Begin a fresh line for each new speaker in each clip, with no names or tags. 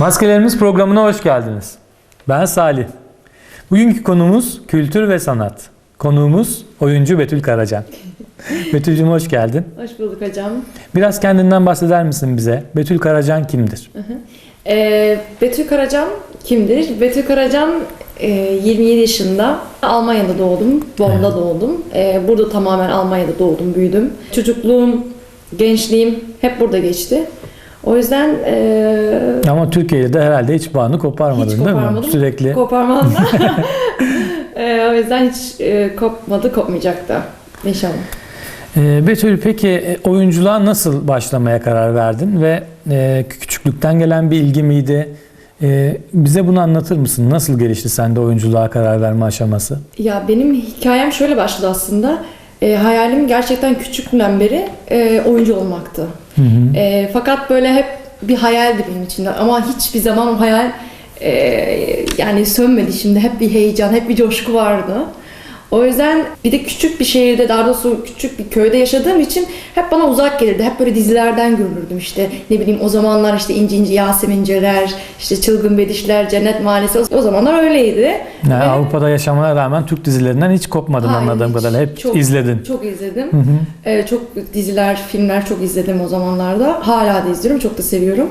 Maskelerimiz programına hoş geldiniz. Ben Salih. Bugünkü konumuz kültür ve sanat. Konuğumuz oyuncu Betül Karacan. Betül'cüm hoş geldin.
Hoş bulduk hocam.
Biraz kendinden bahseder misin bize? Betül Karacan kimdir?
Ee, Betül Karacan kimdir? Betül Karacan e, 27 yaşında. Almanya'da doğdum. Bonn'da doğdum. Ee, burada tamamen Almanya'da doğdum, büyüdüm. Çocukluğum, gençliğim hep burada geçti. O yüzden e,
Ama Türkiye'de de herhalde hiç bağını koparmadın
Hiç
değil mi?
koparmadım.
Sürekli.
koparmam da. Ee, o yüzden hiç e, kopmadı, kopmayacak da. İnşallah.
Ee, Betül peki e, oyunculuğa nasıl başlamaya karar verdin ve e, küçüklükten gelen bir ilgi miydi? E, bize bunu anlatır mısın? Nasıl gelişti sende oyunculuğa karar verme aşaması?
Ya benim hikayem şöyle başladı aslında. E, hayalim gerçekten küçüklüğümden beri e, oyuncu olmaktı.
Hı hı.
E, fakat böyle hep bir hayaldi benim için de. ama hiçbir zaman o hayal e, yani sönmedi şimdi. Hep bir heyecan, hep bir coşku vardı. O yüzden bir de küçük bir şehirde, daha doğrusu küçük bir köyde yaşadığım için hep bana uzak gelirdi. Hep böyle dizilerden görürdüm işte. Ne bileyim o zamanlar işte İnci İnci Yaseminceler, işte Çılgın Bedişler, Cennet Mahallesi o- zamanlar öyleydi.
Yani
Ve-
Avrupa'da yaşamana rağmen Türk dizilerinden hiç kopmadın
Hayır,
anladığım kadarıyla. Hep
Çok-
izledin.
Çok izledim.
Hı hı.
Ee, çok diziler, filmler çok izledim o zamanlarda. Hala da izliyorum. Çok da seviyorum.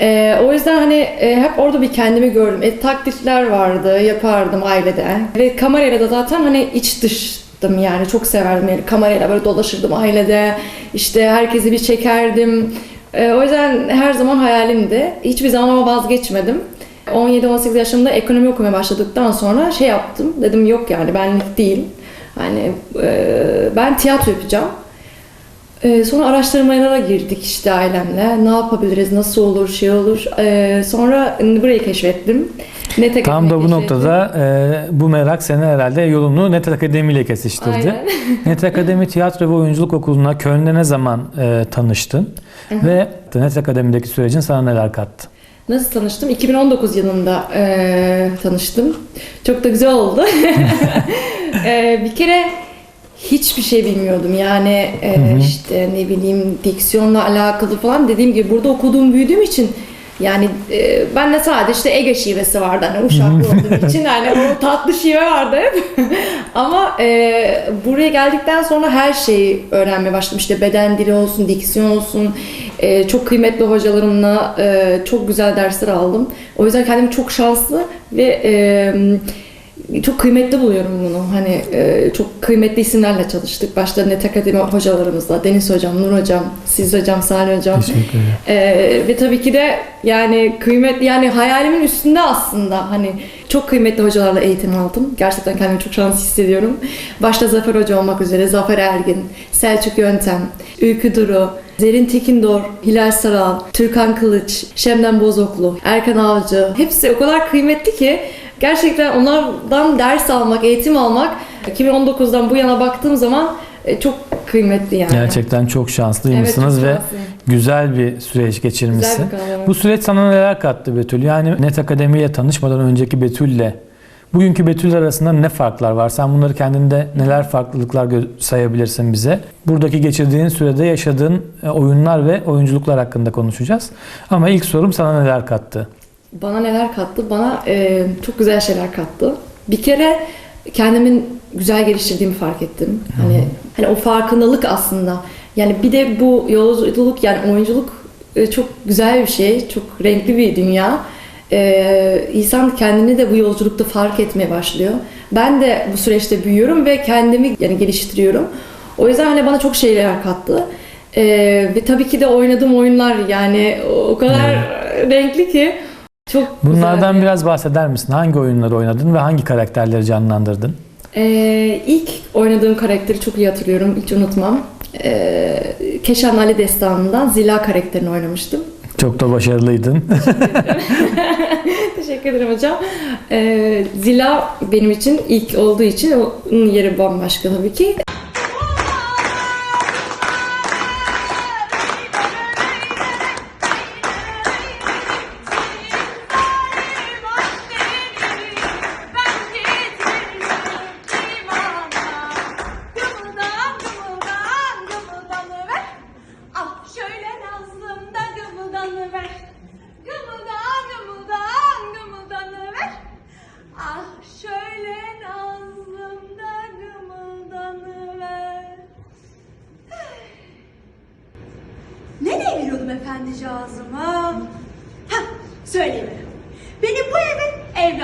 Ee, o yüzden hani e, hep orada bir kendimi gördüm. E, taklitler vardı, yapardım ailede. Ve kamerayla da zaten hani iç dıştım yani. Çok severdim yani. Kamerayla böyle dolaşırdım ailede. İşte herkesi bir çekerdim. Ee, o yüzden her zaman hayalimdi. Hiçbir zaman ama vazgeçmedim. 17-18 yaşımda ekonomi okumaya başladıktan sonra şey yaptım. Dedim yok yani benlik değil. Hani e, ben tiyatro yapacağım. E, sonra araştırmalara girdik işte ailemle. Ne yapabiliriz, nasıl olur, şey olur. E, sonra burayı keşfettim. Net
Tam da bu
Akademi
noktada e, bu merak seni herhalde yolunu Net Akademi ile kesiştirdi.
Aynen.
Net Akademi Tiyatro ve Oyunculuk Okulu'na Köln'de ne zaman e, tanıştın? Ve Net Akademi'deki sürecin sana neler kattı?
Nasıl tanıştım? 2019 yılında e, tanıştım. Çok da güzel oldu. E, bir kere hiçbir şey bilmiyordum. Yani e,
Hı hı.
işte ne bileyim diksiyonla alakalı falan dediğim gibi burada okuduğum büyüdüğüm için yani e, ben de sadece işte Ege şivesi vardı hani uşaklı olduğum için hani o tatlı şive vardı hep. Ama e, buraya geldikten sonra her şeyi öğrenmeye başladım. İşte beden dili olsun, diksiyon olsun. E, çok kıymetli hocalarımla e, çok güzel dersler aldım. O yüzden kendimi çok şanslı ve e, çok kıymetli buluyorum bunu. Hani e, çok kıymetli isimlerle çalıştık. Başta Net Akademi hocalarımızla, Deniz Hocam, Nur Hocam, Siz Hocam, Salih Hocam. Ee, ve tabii ki de yani kıymetli yani hayalimin üstünde aslında hani çok kıymetli hocalarla eğitim aldım. Gerçekten kendimi çok şanslı hissediyorum. Başta Zafer Hoca olmak üzere Zafer Ergin, Selçuk Yöntem, Ülkü Duru, Zerin Tekindor, Hilal Saral, Türkan Kılıç, Şemden Bozoklu, Erkan Avcı hepsi o kadar kıymetli ki gerçekten onlardan ders almak, eğitim almak 2019'dan bu yana baktığım zaman e, çok kıymetli yani.
Gerçekten çok şanslıymışsınız
Evet, çok
ve
şanslıyım.
güzel bir süreç geçirmişsin.
Bir.
Bu süreç sana neler kattı Betül? Yani Net Akademi ile tanışmadan önceki Betül'le bugünkü Betül arasında ne farklar var? Sen bunları kendinde neler farklılıklar sayabilirsin bize? Buradaki geçirdiğin sürede yaşadığın e, oyunlar ve oyunculuklar hakkında konuşacağız. Ama ilk sorum sana neler kattı?
Bana neler kattı? Bana e, çok güzel şeyler kattı. Bir kere kendimin güzel geliştirdiğimi fark ettim. Hani hani o farkındalık aslında. Yani bir de bu yolculuk yani oyunculuk e, çok güzel bir şey, çok renkli bir dünya. E, insan kendini de bu yolculukta fark etmeye başlıyor. Ben de bu süreçte büyüyorum ve kendimi yani geliştiriyorum. O yüzden hani bana çok şeyler kattı. E, ve tabii ki de oynadığım oyunlar yani o kadar renkli ki çok
Bunlardan
güzel.
biraz bahseder misin? Hangi oyunları oynadın ve hangi karakterleri canlandırdın?
Ee, ilk oynadığım karakteri çok iyi hatırlıyorum, hiç unutmam. Ee, Keşan Ali Destanı'ndan Zila karakterini oynamıştım.
Çok da başarılıydın.
Teşekkür ederim hocam. Ee, Zila benim için ilk olduğu için onun yeri bambaşka tabii ki.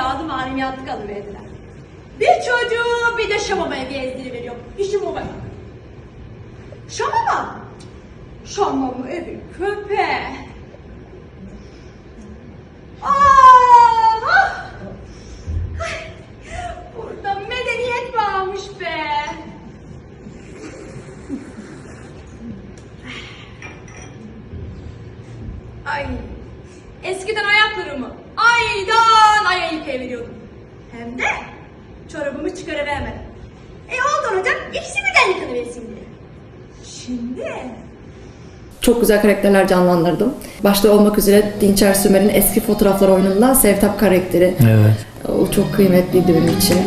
Evladı maneviyatlık alıverdiler. Bir çocuğu bir de Şamama'ya gezdiriveriyor. İşim o kadar. Şamama. Şamama evi köpeği. Çorabımı çıkarıvermedim. E oldu olacak ikisi birden yıkanıversin diye. Şimdi
Çok güzel karakterler canlandırdım. Başta olmak üzere Dinçer Sümer'in eski fotoğraflar oyunundan Sevtap karakteri.
Evet.
O çok kıymetliydi benim için.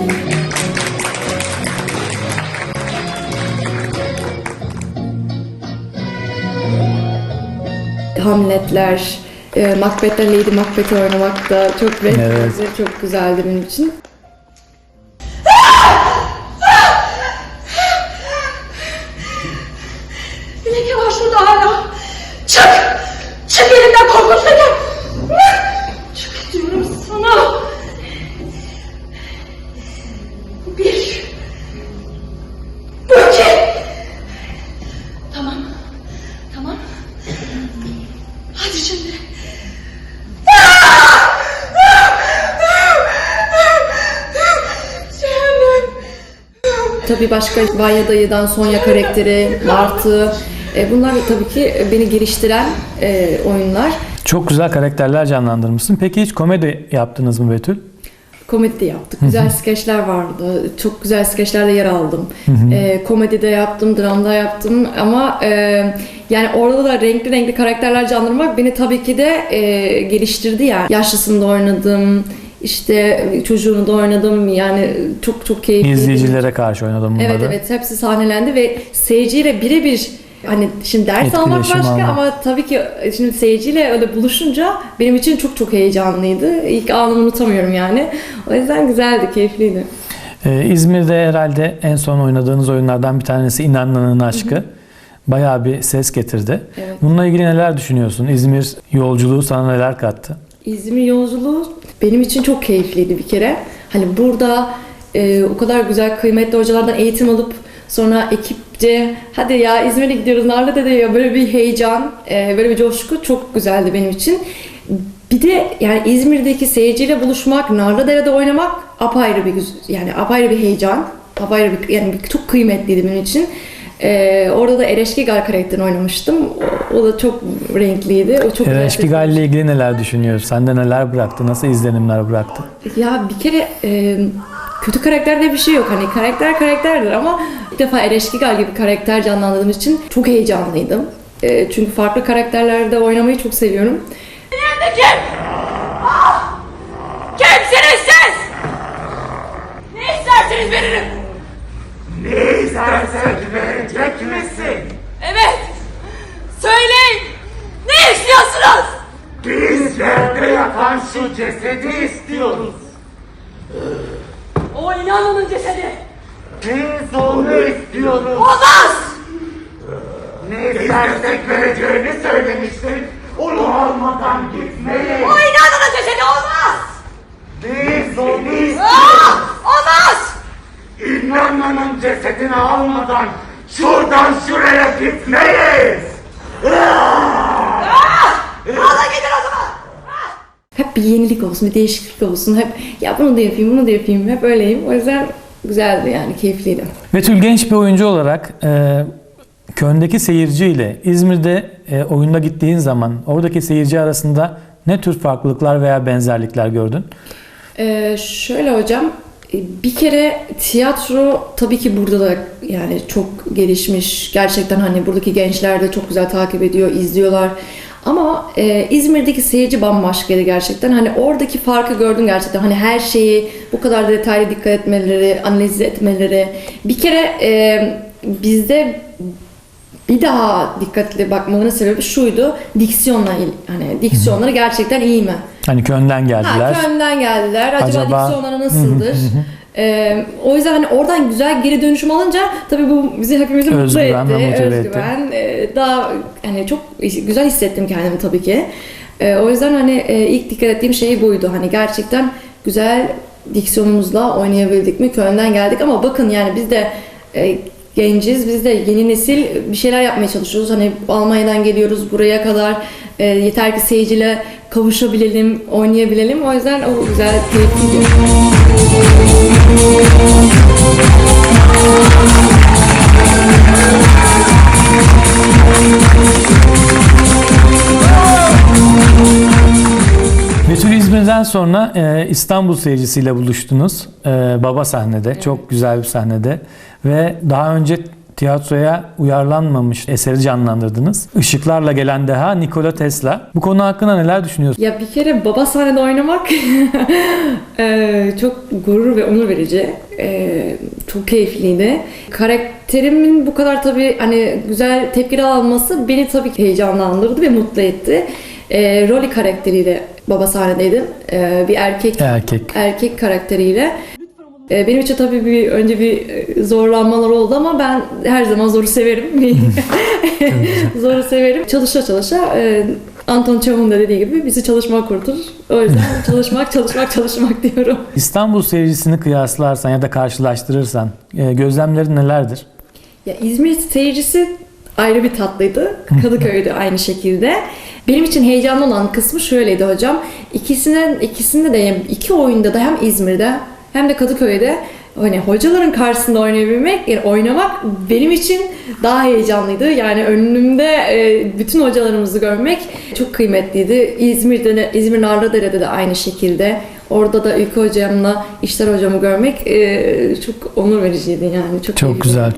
Hamletler, e, Macbeth'te Lady Macbeth'i oynamak da çok renkli,
Evet.
çok güzeldi benim için. Başka Vanya Dayı'dan Sonya karakteri, Martı. E, bunlar tabii ki beni geliştiren e, oyunlar.
Çok güzel karakterler canlandırmışsın. Peki hiç komedi yaptınız mı Betül?
Komedi yaptık. Güzel skeçler vardı. Çok güzel skeçlerle yer aldım. E, komedi de yaptım, dramda yaptım ama e, yani orada da renkli renkli karakterler canlandırmak beni tabii ki de e, geliştirdi yani. Yaşlısında oynadım, işte çocuğunu da oynadım. Yani çok çok keyifliydi.
İzleyicilere karşı oynadım bunları.
Evet evet hepsi sahnelendi ve seyirciyle birebir hani şimdi ders almak
Etkileşim
başka
almak.
ama tabii ki şimdi seyirciyle öyle buluşunca benim için çok çok heyecanlıydı. İlk anını unutamıyorum yani. O yüzden güzeldi, keyifliydi.
Ee, İzmir'de herhalde en son oynadığınız oyunlardan bir tanesi İnanmanın Aşkı. Bayağı bir ses getirdi.
Evet.
Bununla ilgili neler düşünüyorsun? İzmir yolculuğu sana neler kattı?
İzmir yolculuğu benim için çok keyifliydi bir kere. Hani burada e, o kadar güzel kıymetli hocalardan eğitim alıp sonra ekipçe hadi ya İzmir'e gidiyoruz Narlı'da ya böyle bir heyecan, e, böyle bir coşku çok güzeldi benim için. Bir de yani İzmir'deki seyirciyle buluşmak, Narlıdere'de oynamak apayrı bir yani apayrı bir heyecan, apayrı bir yani çok kıymetliydi benim için. E, orada da Ereşkigal karakterini oynamıştım. O, o da çok renkliydi. O çok
Ereşkigal ile ilgili neler düşünüyorsun? Sende neler bıraktı? Nasıl izlenimler bıraktı?
Ya bir kere e, kötü karakter diye bir şey yok. Hani karakter karakterdir ama bir defa Ereşkigal gibi karakter canlandırdığım için çok heyecanlıydım. E, çünkü farklı karakterlerde oynamayı çok seviyorum.
Cesedi istiyoruz.
O inanının cesedi.
Biz onu istiyoruz.
Olmaz.
Ne istersek vereceğini söylemiştin. Onu almadan gitmeyiz.
O inanının cesedi olmaz.
Biz onu istiyoruz.
Ah! Olmaz.
İnanmanın cesedini almadan şuradan şuraya gitmeyiz.
Alın gidin o zaman.
Hep bir yenilik olsun, bir değişiklik olsun. Hep ya bunu da yapayım, bunu da yapayım. Hep öyleyim. O yüzden güzeldi yani, keyifliydi.
Betül genç bir oyuncu olarak e, Köln'deki seyirci ile İzmir'de e, oyunda gittiğin zaman oradaki seyirci arasında ne tür farklılıklar veya benzerlikler gördün?
Ee, şöyle hocam, e, bir kere tiyatro tabii ki burada da yani çok gelişmiş. Gerçekten hani buradaki gençler de çok güzel takip ediyor, izliyorlar. Ama e, İzmir'deki seyirci bambaşkaydı gerçekten. Hani oradaki farkı gördüm gerçekten. Hani her şeyi bu kadar detaylı dikkat etmeleri, analiz etmeleri. Bir kere e, bizde bir daha dikkatli bakmaların sebebi şuydu. Diksiyonla hani diksiyonları gerçekten iyi mi?
Hani Köln'den geldiler.
Ha, Köln'den geldiler. Acaba,
Acaba-
diksiyonları nasıldır? Ee, o yüzden hani oradan güzel geri dönüşüm alınca tabii bu bizi hepimizi mutlu
Özgüven
etti.
ve motive.
Özgüven. e, daha hani çok güzel hissettim kendimi tabii ki. E, o yüzden hani e, ilk dikkat ettiğim şey buydu. Hani gerçekten güzel diksiyonumuzla oynayabildik mi? Köln'den geldik ama bakın yani biz de e, genciz. Biz de yeni nesil bir şeyler yapmaya çalışıyoruz. Hani Almanya'dan geliyoruz buraya kadar. E, yeter ki seyirciyle kavuşabilelim, oynayabilelim. O yüzden o güzel, keyifliydi.
Betül İzmir'den sonra e, İstanbul seyircisiyle buluştunuz. E, baba sahnede, çok güzel bir sahnede. Ve daha önce tiyatroya uyarlanmamış eseri canlandırdınız. Işıklarla gelen deha Nikola Tesla. Bu konu hakkında neler düşünüyorsunuz?
Ya bir kere baba sahnede oynamak eee, çok gurur ve onur verici. Eee, çok keyifliydi. Karakterimin bu kadar tabii hani güzel tepkiler alması beni tabii ki heyecanlandırdı ve mutlu etti. Eee Rolly karakteriyle baba sahnedeydim. Eee, bir erkek
Erkek.
erkek karakteriyle. Ee, Benim için tabii bir önce bir e, zorlanmalar oldu ama ben her zaman zoru severim. zoru severim. Çalışa çalışa e, Anton Çehun da dediği gibi bizi çalışmak kurtarır. O yüzden çalışmak, çalışmak, çalışmak diyorum.
İstanbul seyircisini kıyaslarsan ya da karşılaştırırsan e, gözlemlerin nelerdir?
Ya İzmir seyircisi ayrı bir tatlıydı. Kadıköy'de aynı şekilde. Benim için heyecanlı olan kısmı şöyleydi hocam. İkisinden ikisinde de iki oyunda da hem İzmir'de hem de Kadıköy'de hani hocaların karşısında oynayabilmek, yani oynamak benim için daha heyecanlıydı. Yani önümde e, bütün hocalarımızı görmek çok kıymetliydi. İzmir'de de, İzmir Narlıdere'de de aynı şekilde. Orada da Ülke hocamla İşler hocamı görmek e, çok onur vericiydi yani. Çok,
Çok güzel.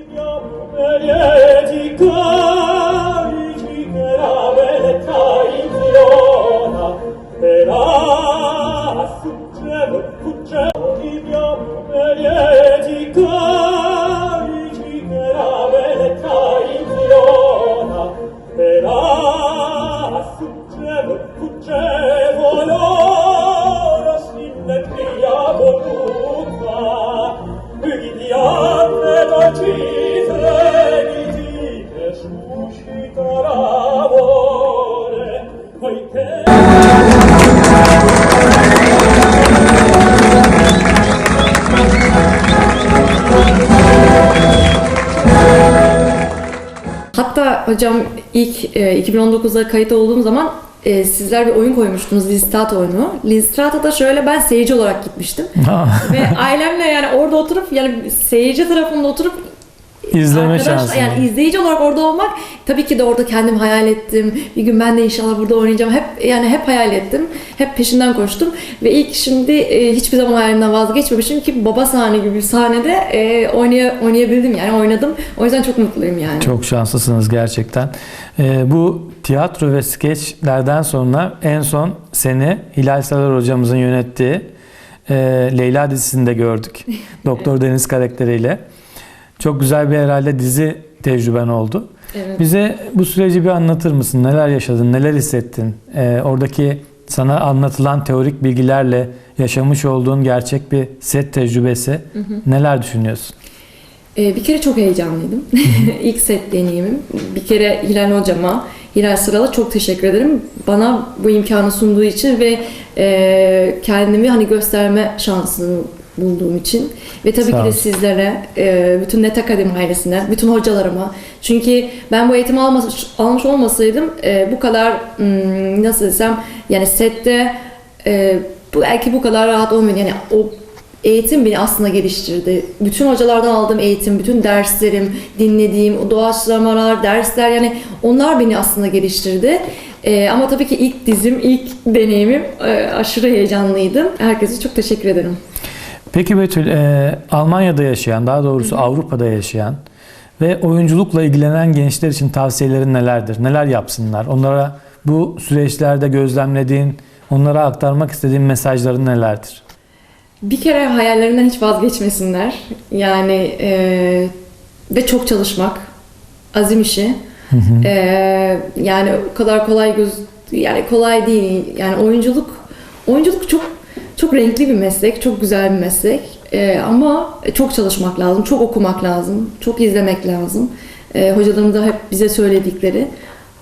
Hocam ilk e, 2019'da kayıt olduğum zaman e, sizler bir oyun koymuştunuz Listrata oyunu. Listrata'da şöyle ben seyirci olarak gitmiştim. Ve ailemle yani orada oturup yani seyirci tarafında oturup
İzleme
arkadaşlar
şansı.
yani izleyici olarak orada olmak tabii ki de orada kendim hayal ettim. Bir gün ben de inşallah burada oynayacağım. Hep yani hep hayal ettim. Hep peşinden koştum ve ilk şimdi e, hiçbir zaman hayalimden vazgeçmemişim ki baba sahne gibi bir sahnede e, oynaya, oynayabildim yani oynadım. O yüzden çok mutluyum yani.
Çok şanslısınız gerçekten. Ee, bu tiyatro ve skeçlerden sonra en son seni Hilal Salar hocamızın yönettiği e, Leyla dizisinde gördük. Doktor Deniz karakteriyle. Çok güzel bir herhalde dizi tecrüben oldu.
Evet.
Bize bu süreci bir anlatır mısın? Neler yaşadın, neler hissettin? Ee, oradaki sana anlatılan teorik bilgilerle yaşamış olduğun gerçek bir set tecrübesi neler düşünüyorsun?
Ee, bir kere çok heyecanlıydım. İlk set deneyimim. Bir kere Hilal hocama, Hilal Sıral'a çok teşekkür ederim. Bana bu imkanı sunduğu için ve e, kendimi hani gösterme şansını bulduğum için ve tabii
Sağ
ki de sizlere, e, bütün Net Akademi ailesine, bütün hocalarıma. Çünkü ben bu eğitimi almış, almış olmasaydım e, bu kadar hmm, nasıl desem yani sette e, bu belki bu kadar rahat olmuyor. Yani o eğitim beni aslında geliştirdi. Bütün hocalardan aldığım eğitim, bütün derslerim, dinlediğim o doğaçlamalar, dersler yani onlar beni aslında geliştirdi. Ee, ama tabii ki ilk dizim, ilk deneyimim e, aşırı heyecanlıydım. Herkese çok teşekkür ederim.
Peki Betül, e, Almanya'da yaşayan, daha doğrusu Avrupa'da yaşayan ve oyunculukla ilgilenen gençler için tavsiyelerin nelerdir? Neler yapsınlar? Onlara bu süreçlerde gözlemlediğin, onlara aktarmak istediğin mesajların nelerdir?
Bir kere hayallerinden hiç vazgeçmesinler. Yani e, ve çok çalışmak, azim işi. E, yani o kadar kolay göz yani kolay değil. Yani oyunculuk oyunculuk çok çok renkli bir meslek, çok güzel bir meslek. E, ama çok çalışmak lazım, çok okumak lazım, çok izlemek lazım. E, hocalarım da hep bize söyledikleri.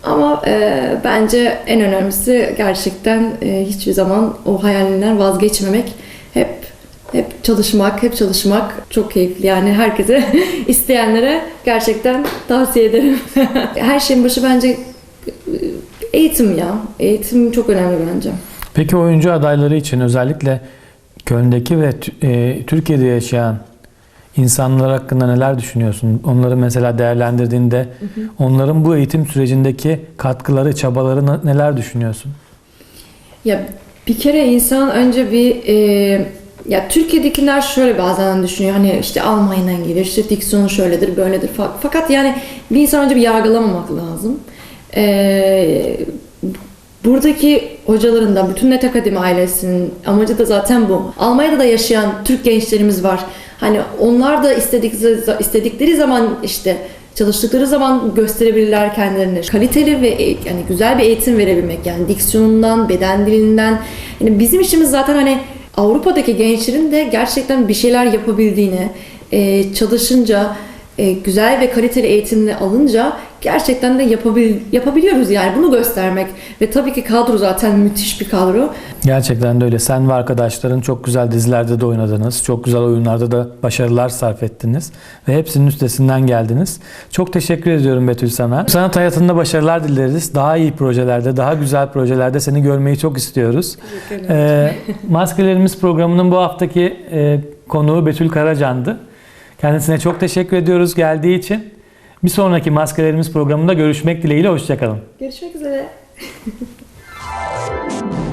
Ama e, bence en önemlisi gerçekten e, hiçbir zaman o hayalinden vazgeçmemek. Hep hep çalışmak, hep çalışmak çok keyifli. Yani herkese isteyenlere gerçekten tavsiye ederim. Her şeyin başı bence e, eğitim ya. Eğitim çok önemli bence.
Peki oyuncu adayları için özellikle Köln'deki ve e, Türkiye'de yaşayan insanlar hakkında neler düşünüyorsun? Onları mesela değerlendirdiğinde onların bu eğitim sürecindeki katkıları, çabaları ne- neler düşünüyorsun?
Ya bir kere insan önce bir e, ya Türkiye'dekiler şöyle bazen düşünüyor hani işte Almanya'dan gelir işte diksiyonu şöyledir böyledir Fa- fakat yani bir insan önce bir yargılamamak lazım. E, buradaki hocaların da bütün Net Akademi ailesinin amacı da zaten bu. Almanya'da da yaşayan Türk gençlerimiz var. Hani onlar da istedik, istedikleri zaman işte çalıştıkları zaman gösterebilirler kendilerini. Kaliteli ve e- yani güzel bir eğitim verebilmek yani diksiyonundan, beden dilinden. Yani bizim işimiz zaten hani Avrupa'daki gençlerin de gerçekten bir şeyler yapabildiğini, e, çalışınca, e, güzel ve kaliteli eğitimle alınca gerçekten de yapabil, yapabiliyoruz yani bunu göstermek. Ve tabii ki kadro zaten müthiş bir kadro.
Gerçekten de öyle. Sen ve arkadaşların çok güzel dizilerde de oynadınız. Çok güzel oyunlarda da başarılar sarf ettiniz. Ve hepsinin üstesinden geldiniz. Çok teşekkür ediyorum Betül sana. Sanat hayatında başarılar dileriz. Daha iyi projelerde, daha güzel projelerde seni görmeyi çok istiyoruz. Ee, Maskelerimiz programının bu haftaki e, konuğu Betül Karacan'dı. Kendisine çok teşekkür ediyoruz geldiği için. Bir sonraki maskelerimiz programında görüşmek dileğiyle. Hoşçakalın.
Görüşmek üzere.